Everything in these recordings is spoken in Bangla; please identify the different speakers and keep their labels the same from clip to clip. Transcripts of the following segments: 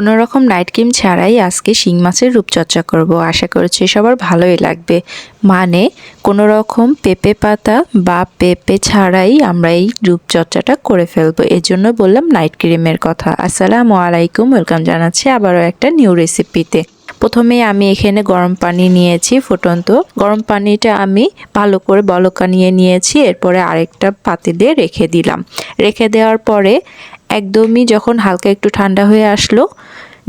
Speaker 1: কোনো রকম নাইট ক্রিম ছাড়াই আজকে শিং মাছের রূপচর্চা করব। আশা করছি সবার ভালোই লাগবে। মানে কোনো রকম পেঁপে পাতা বা পেঁপে ছাড়াই আমরা এই রূপচর্চাটা করে ফেলব। এর জন্য বললাম নাইট ক্রিমের কথা। আসসালামু আলাইকুম। ওয়েলকাম জানাচ্ছি আবারও একটা নিউ রেসিপিতে প্রথমে আমি এখানে গরম পানি নিয়েছি ফুটন্ত। গরম পানিটা আমি ভালো করে বলকা নিয়ে নিয়েছি, এরপরে আরেকটা পাতিলে রেখে দিলাম। রেখে দেওয়ার পরে একদমই যখন হালকা একটু ঠান্ডা হয়ে আসলো,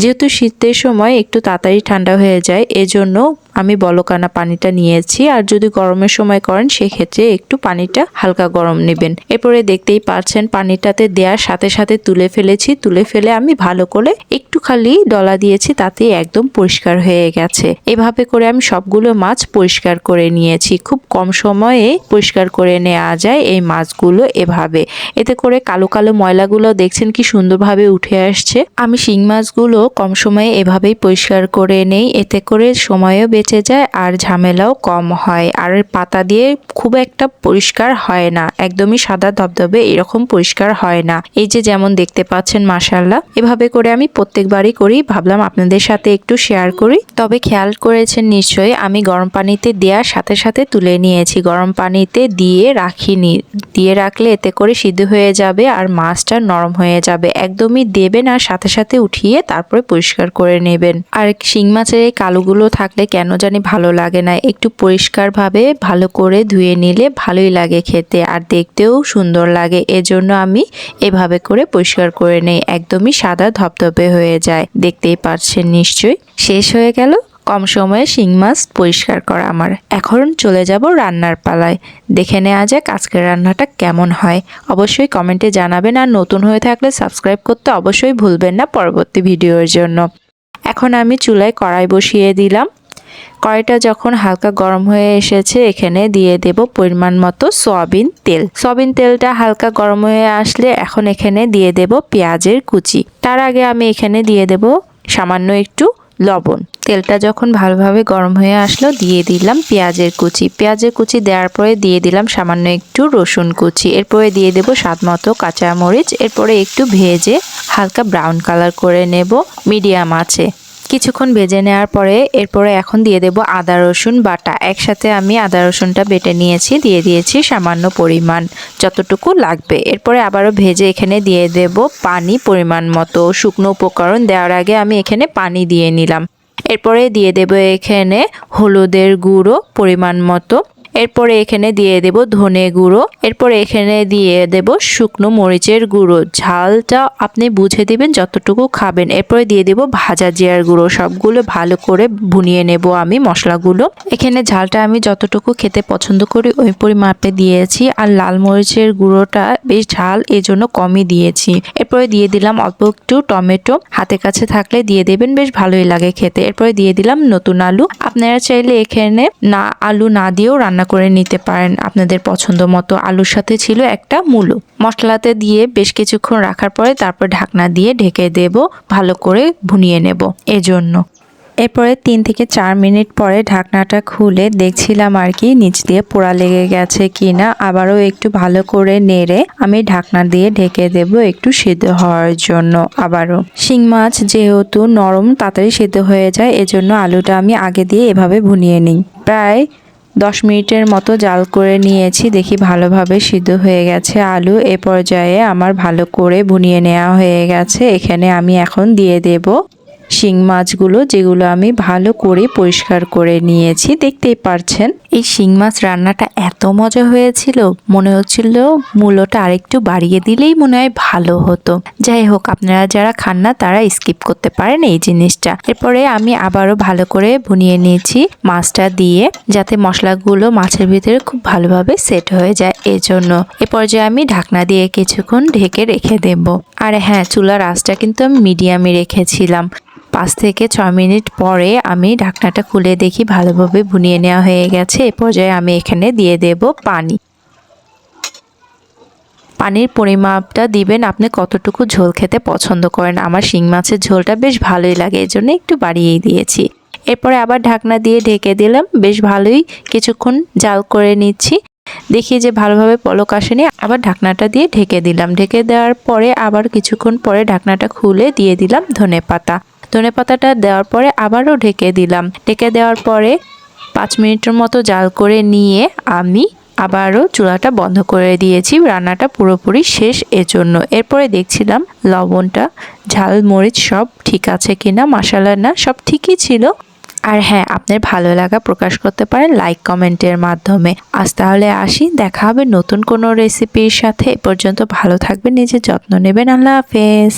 Speaker 1: যেহেতু শীতের সময় একটু তাড়াতাড়ি ঠান্ডা হয়ে যায়, এজন্য আমি বলকানা পানিটা নিয়েছি। আর যদি গরমের সময় করেন, সেক্ষেত্রে একটু পানিটা হালকা গরম নেবেন। এরপরে দেখতেই পারছেন পানিটাতে দেওয়ার সাথে সাথে তুলে ফেলেছি। তুলে ফেলে আমি ভালো করে একটু খালি ডলা দিয়েছি তাতে একদম পরিষ্কার হয়ে গেছে। এভাবে করে আমি সবগুলো মাছ পরিষ্কার করে নিয়েছি। খুব কম সময়ে পরিষ্কার করে নেওয়া যায় এই মাছগুলো এভাবে। এতে করে কালো কালো ময়লাগুলো দেখছেন কি সুন্দরভাবে উঠে আসছে। আমি শিং মাছগুলো কম সময়ে এভাবেই পরিষ্কার করে নেই। এতে করে সময়ও বেঁচে যায় আর ঝামেলাও কম হয়। আর পাতা দিয়ে খুব একটা পরিষ্কার হয় না। একদমই সাদা ধবধবে এরকম পরিষ্কার হয় না। এই যে যেমন দেখতে পাচ্ছেন মাসাল্লাহ এভাবে করে আমি প্রত্যেকবারই করি, ভাবলাম আপনাদের সাথে একটু শেয়ার করি। তবে খেয়াল করেছেন নিশ্চয়ই, আমি গরম পানিতে দেওয়ার সাথে সাথে তুলে নিয়েছি। গরম পানিতে দিয়ে রাখিনি। দিয়ে রাখলে এতে করে সিদ্ধ হয়ে যাবে আর মাছটা নরম হয়ে যাবে। একদমই দেবেন আর সাথে সাথে উঠিয়ে তারপরে পরিষ্কার করে নেবেন। আর শিং মাছের এই কালোগুলো থাকলে কেন জানি ভালো লাগে না। একটু পরিষ্কারভাবে ভালো করে ধুয়ে নিলে ভালোই লাগে খেতে আর দেখতেও সুন্দর লাগে। এজন্য আমি এভাবে করে পরিষ্কার করে নেই। একদমই সাদা ধপধপে হয়ে যায়। দেখতেই পারছেন নিশ্চয়ই। শেষ হয়ে গেল। কম সময়ে শিং মাছ পরিষ্কার করা আমার। এখন চলে যাব রান্নার পালায়। দেখে নেওয়া যাক আজকের রান্নাটা কেমন হয়। অবশ্যই কমেন্টে জানাবেন আর নতুন হয়ে থাকলে সাবস্ক্রাইব করতে অবশ্যই ভুলবেন না পরবর্তী ভিডিওর জন্য। এখন আমি চুলায় কড়াই বসিয়ে দিলাম। কড়াইটা যখন হালকা গরম হয়ে এসেছে, এখানে দিয়ে দেব পরিমাণ মতো সয়াবিন তেল। সয়াবিন তেলটা হালকা গরম হয়ে আসলে এখন এখানে দিয়ে দেব পেঁয়াজের কুচি। তার আগে আমি এখানে দিয়ে দেব সামান্য একটু লবণ। তেলটা যখন ভালোভাবে গরম হয়ে আসলো, দিয়ে দিলাম পেঁয়াজের কুচি। পেঁয়াজের কুচি দেওয়ার পরে দিয়ে দিলাম সামান্য একটু রসুন কুচি। এরপরে দিয়ে দেব স্বাদ মতো কাঁচামরিচ। এরপরে একটু ভেজে হালকা ব্রাউন কালার করে নেব। মিডিয়াম আছে। কিছুক্ষণ ভেজে নেওয়ার পরে এরপরে এখন দিয়ে দেব আদা, রসুন বাটা। একসাথে আমি আদা, রসুনটা বেটে নিয়েছি, দিয়ে দিয়েছি সামান্য পরিমাণ যতটুকু লাগবে। এরপরে আবারও ভেজে এখানে দিয়ে দেব পানি পরিমাণ মতো। শুকনো উপকরণ দেওয়ার আগে আমি এখানে পানি দিয়ে নিলাম। এরপরে দিয়ে দেব এখানে হলুদের গুঁড়ো পরিমাণ মতো। এরপরে এখানে দিয়ে দেব ধনে গুঁড়ো। এরপরে এখানে দিয়ে দেব শুকনো মরিচের গুঁড়ো। ঝালটা আপনি বুঝে দিবেন যতটুকু খাবেন। এরপরে দিয়ে দেব ভাজা জিরার গুঁড়ো। সবগুলো ভালো করে ভুনিয়ে নেব আমি মশলাগুলো। এখানে ঝালটা আমি যতটুকু খেতে পছন্দ করি ওই পরিমাপে দিয়েছি। আর লাল মরিচের গুঁড়োটা বেশ ঝাল এই জন্য কমই দিয়েছি। এরপরে দিয়ে দিলাম অল্প একটু টমেটো। হাতে কাছে থাকলে দিয়ে দেবেন, বেশ ভালোই লাগে খেতে। এরপরে দিয়ে দিলাম নতুন আলু। আপনারা চাইলে এখানে না, আলু না দিয়েও রান্না করে নিতে পারেন। আপনাদের পছন্দ মতো আলুর সাথে ছিল একটা মূলো। মশলাতে দিয়ে বেশ কিছুক্ষণ রাখার পরে তারপর ঢাকনা দিয়ে ঢেকে দেব, ভালো করে ভুনিয়ে নেব এজন্য। এরপরে তিন থেকে চার মিনিট পরে ঢাকনাটা খুলে দেখছিলাম আর কি, নিচ দিয়ে পোড়া লেগে গেছে কিনা। আবারও একটু ভালো করে নেড়ে আমি ঢাকনা দিয়ে ঢেকে দেব একটু সিদ্ধ হওয়ার জন্য আবারও। শিং মাছ যেহেতু নরম, তাড়াতাড়ি সিদ্ধ হয়ে যায়, এজন্য আলুটা আমি আগে দিয়ে এভাবে ভুনিয়ে নিই। প্রায় দশ মিনিটের মতো জাল করে নিয়েছি, দেখি ভালোভাবে সিদ্ধ হয়ে গেছে আলু। এ পর্যায়ে আমার ভালো করে বুনিয়ে নেওয়া হয়ে গেছে। এখানে আমি এখন দিয়ে দেব শিং মাছগুলো যেগুলো আমি ভালো করে পরিষ্কার করে নিয়েছি, দেখতেই পারছেন। এই শিং মাছ রান্নাটা এত মজা হয়েছিল, মনে হচ্ছিল মূলোটা আরেকটু বাড়িয়ে দিলেই মনে হয় ভালো হতো। যাই হোক, আপনারা যারা খান না, তারা স্কিপ করতে পারেন এই জিনিসটা। এরপরে আমি আবারও ভালো করে ভুনিয়ে নিয়েছি মাছটা দিয়ে, যাতে মশলাগুলো মাছের ভিতরে খুব ভালোভাবে সেট হয়ে যায় এজন্য। এ পর্যায়ে আমি ঢাকনা দিয়ে কিছুক্ষণ ঢেকে রেখে দেব। আর হ্যাঁ চুলার আঁচটা কিন্তু আমি মিডিয়ামে রেখেছিলাম। পাঁচ থেকে ছ মিনিট পরে আমি ঢাকনাটা খুলে দেখি ভালোভাবে ভুনিয়ে নেওয়া হয়ে গেছে। এ পর্যায়ে আমি এখানে দিয়ে দেব পানি। পানির পরিমাপটা দিবেন আপনি কতটুকু ঝোল খেতে পছন্দ করেন। আমার শিং মাছের ঝোলটা বেশ ভালোই লাগে এই জন্য একটু বাড়িয়েই দিয়েছি। এরপরে আবার ঢাকনা দিয়ে ঢেকে দিলাম, বেশ ভালোই কিছুক্ষণ জাল করে নিচ্ছি। দেখি যে ভালোভাবে পলক আসেনি, আবার ঢাকনাটা দিয়ে ঢেকে দিলাম। ঢেকে দেওয়ার পরে আবার কিছুক্ষণ পরে ঢাকনাটা খুলে দিয়ে দিলাম ধনে পাতা ধনে পাতাটা দেওয়ার পরে আবারও ঢেকে দিলাম। ঢেকে দেওয়ার পরে পাঁচ মিনিটের মতো জাল করে নিয়ে আমি আবারও চুলাটা বন্ধ করে দিয়েছি। রান্নাটা পুরোপুরি শেষ এজন্য। এরপরে দেখছিলাম লবণটা, ঝাল, মরিচ সব ঠিক আছে কিনা, মশালা না, সব ঠিকই ছিল। আর হ্যাঁ আপনার ভালো লাগা প্রকাশ করতে পারেন লাইক কমেন্টের মাধ্যমে। আজ তাহলে আসি, দেখা হবে নতুন কোনো রেসিপির সাথে। এ পর্যন্ত ভালো থাকবেন, নিজের যত্ন নেবেন। আল্লাহ হাফেজ।